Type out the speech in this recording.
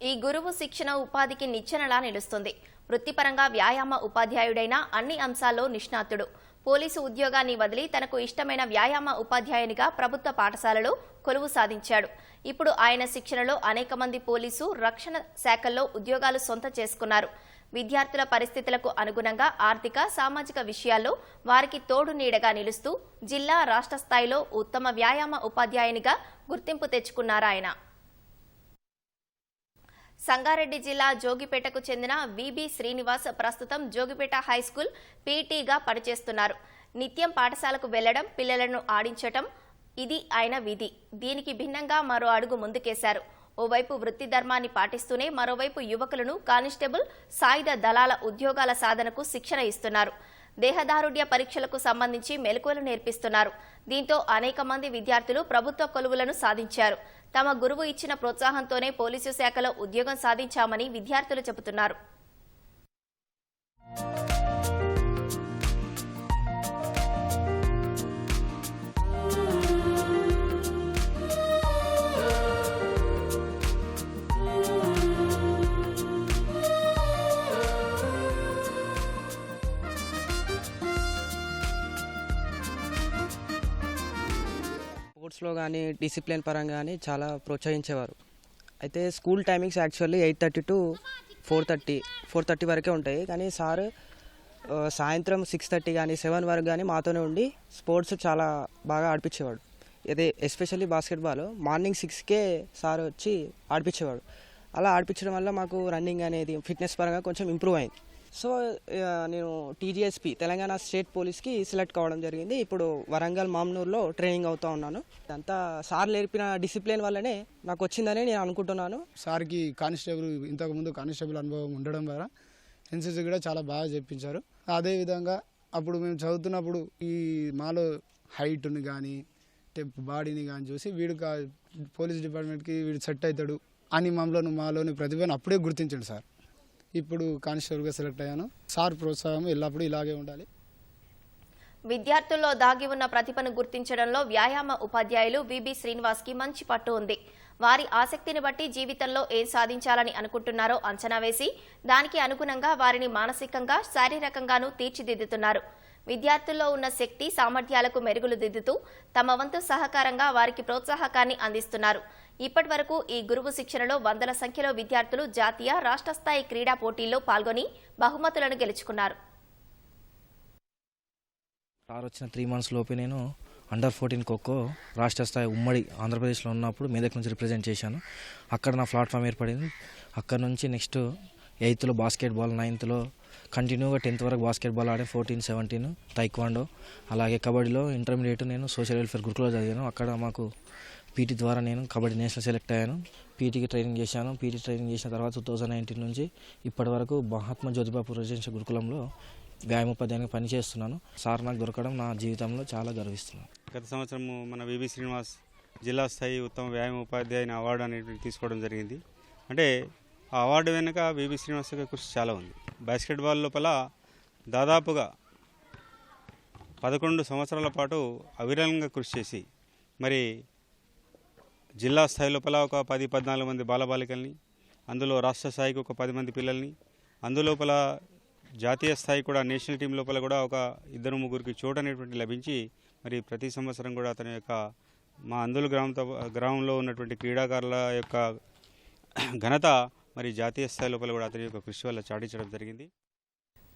ఈ గురువు శిక్షణ ఉపాధికి నిచ్చెనలా నిలుస్తుంది. వృత్తిపరంగా వ్యాయామ ఉపాధ్యాయుడైన అన్ని అంశాల్లో నిష్ణాతుడు. పోలీసు ఉద్యోగాన్ని వదిలి తనకు ఇష్టమైన వ్యాయామ ఉపాధ్యాయునిగా ప్రభుత్వ పాఠశాలలో కొలువు సాధించాడు. ఇప్పుడు ఆయన శిక్షణలో అనేక మంది పోలీసు రక్షణ శాఖల్లో ఉద్యోగాలు సొంత చేసుకున్నారు. విద్యార్థుల పరిస్థితులకు అనుగుణంగా ఆర్థిక సామాజిక విషయాల్లో వారికి తోడు నీడగా నిలుస్తూ జిల్లా రాష్ట్ర స్థాయిలో ఉత్తమ వ్యాయామ ఉపాధ్యాయునిగా గుర్తింపు తెచ్చుకున్నారాయన. సంగారెడ్డి జిల్లా జోగిపేటకు చెందిన విబి శ్రీనివాస్ ప్రస్తుతం జోగిపేట హైస్కూల్ పీటీగా పనిచేస్తున్నారు. నిత్యం పాఠశాలకు వెళ్ళడం పిల్లలను ఆడించటం ఇది ఆయన విధి. దీనికి భిన్నంగా మరో అడుగు ముందుకేశారు. ఓవైపు వృత్తి ధర్మాన్ని పాటిస్తూనే మరోవైపు యువకులను కానిస్టేబుల్ సాయుధ దళాల ఉద్యోగాల సాధనకు శిక్షణ ఇస్తున్నారు. దేహదారుఢ్య పరీక్షలకు సంబంధించి మెలకువలు నేర్పిస్తున్నారు. దీంతో అనేక మంది విద్యార్థులు ప్రభుత్వ కొలువులను సాధించారు. తమ గురువు ఇచ్చిన ప్రోత్సాహంతోనే పోలీసు శాఖలో ఉద్యోగం సాధించామని విద్యార్థులు చెబుతున్నారు. స్పోర్ట్స్లో కానీ డిసిప్లిన్ పరంగా కానీ చాలా ప్రోత్సహించేవారు. అయితే school timings actually eight thirty to four thirty four thirty వరకే ఉంటాయి. కానీ సార్ సాయంత్రం సిక్స్ థర్టీ కానీ సెవెన్ వరకు కానీ మాతోనే ఉండి స్పోర్ట్స్ చాలా బాగా ఆడిపించేవాడు. అదే ఎస్పెషల్లీ బాస్కెట్బాల్ మార్నింగ్ సిక్స్కే సార్ వచ్చి ఆడిపించేవాడు. అలా ఆడిపించడం వల్ల మాకు రన్నింగ్ అనేది ఫిట్నెస్ పరంగా కొంచెం ఇంప్రూవ్ అయింది. సో నేను టీజీఎస్పీ తెలంగాణ స్టేట్ పోలీస్కి సెలెక్ట్ కావడం జరిగింది. ఇప్పుడు వరంగల్ మామ్నూర్లో ట్రైనింగ్ అవుతా ఉన్నాను. అంతా సార్ నేర్పిన డిసిప్లిన్ వల్లనే నాకు వచ్చిందని నేను అనుకుంటున్నాను. సార్కి కానిస్టేబుల్ ఇంతకుముందు కానిస్టేబుల్ అనుభవం ఉండడం ద్వారా ఎన్సీసీ కూడా చాలా బాగా చెప్పించారు. అదేవిధంగా అప్పుడు మేము చదువుతున్నప్పుడు ఈ మాలో హైట్ని కానీ బాడీని కానీ చూసి వీడు కా- పోలీస్ డిపార్ట్మెంట్కి వీడు సెట్ అవుతాడు అని మమ్మల్ని మాలోని ప్రతిభను అప్పుడే గుర్తించండి సార్. ఇప్పుడు కానిస్టేబుల్గా సెలెక్ట్ అయ్యాను. సార్ ప్రోత్సాహం ఎల్లప్పుడూ ఇలాగే ఉండాలి. విద్యార్థుల్లో దాగి ఉన్న ప్రతిభను గుర్తించడంలో వ్యాయామ ఉపాధ్యాయులు విబి శ్రీనివాస్కి మంచి పట్టు ఉంది. వారి ఆసక్తిని బట్టి జీవితంలో ఏం సాధించాలని అనుకుంటున్నారో అంచనా వేసి దానికి అనుగుణంగా వారిని మానసికంగా శారీరకంగానూ తీర్చిదిద్దుతున్నారు. విద్యార్థుల్లో ఉన్న శక్తి సామర్థ్యాలకు మెరుగులు దిద్దుతూ తమ వంతు సహకారంగా వారికి ప్రోత్సాహకాన్ని అందిస్తున్నారు. ఇప్పటి వరకు ఈ గురువు శిక్షణలో వందల సంఖ్యలో విద్యార్థులు జాతీయ రాష్ట్ర స్థాయి క్రీడా పోటీల్లో పాల్గొని బహుమతులను గెలుచుకున్నారు. సార్ వచ్చిన త్రీ మంత్స్ లోపే నేను అండర్ ఫోర్టీన్ ఖోఖో రాష్ట్ర స్థాయి ఉమ్మడి ఆంధ్రప్రదేశ్లో ఉన్నప్పుడు మెదక్ నుంచి రిప్రజెంట్ చేశాను. అక్కడ నా ప్లాట్ఫామ్ ఏర్పడింది. అక్కడ నుంచి నెక్స్ట్ ఎయిత్లో బాస్కెట్బాల్ నైన్త్లో కంటిన్యూగా టెన్త్ వరకు బాస్కెట్బాల్ ఆడే ఫోర్టీన్ సెవెంటీన్ తైక్వాండో అలాగే కబడ్డీలో ఇంటర్మీడియట్ నేను సోషల్ వెల్ఫేర్ గురుకులో చదివాను. అక్కడ మాకు పీటీ ద్వారా నేను కబడ్డీ నేషనల్ సెలెక్ట్ అయ్యాను. పీటీకి ట్రైనింగ్ చేశాను. పీటీ ట్రైనింగ్ చేసిన తర్వాత టూ థౌజండ్ నైన్టీన్ నుంచి ఇప్పటి వరకు మహాత్మా జ్యోతిబాపు రెసిడెన్షియల్ గురుకులంలో వ్యాయామోపాధ్యాయునిగా పనిచేస్తున్నాను. సార్ నాకు దొరకడం నా జీవితంలో చాలా గర్విస్తున్నాను గత సంవత్సరము మన వివి శ్రీనివాస్ జిల్లా స్థాయి ఉత్తమ వ్యాయామ ఉపాధ్యాయుని అవార్డు అనేటువంటి తీసుకోవడం జరిగింది. అంటే ఆ అవార్డు వెనుక వివి శ్రీనివాస్ యొక్క కృషి చాలా ఉంది. బాస్కెట్బాల్ లోపల దాదాపుగా పదకొండు సంవత్సరాల పాటు అవిరళంగా కృషి చేసి మరి జిల్లా స్థాయి లోపల ఒక పది పద్నాలుగు మంది బాలబాలికల్ని అందులో రాష్ట్ర స్థాయికి ఒక పది మంది పిల్లల్ని అందులోపల జాతీయ స్థాయి కూడా నేషనల్ టీం లోపల కూడా ఒక ఇద్దరు ముగ్గురికి చోటు అనేటువంటి లభించి మరి ప్రతి సంవత్సరం కూడా అతని యొక్క మా అందులు గ్రామంతో గ్రామంలో ఉన్నటువంటి క్రీడాకారుల యొక్క ఘనత మరి జాతీయ స్థాయి లోపల కూడా అతని యొక్క కృషి వల్ల చాటించడం జరిగింది.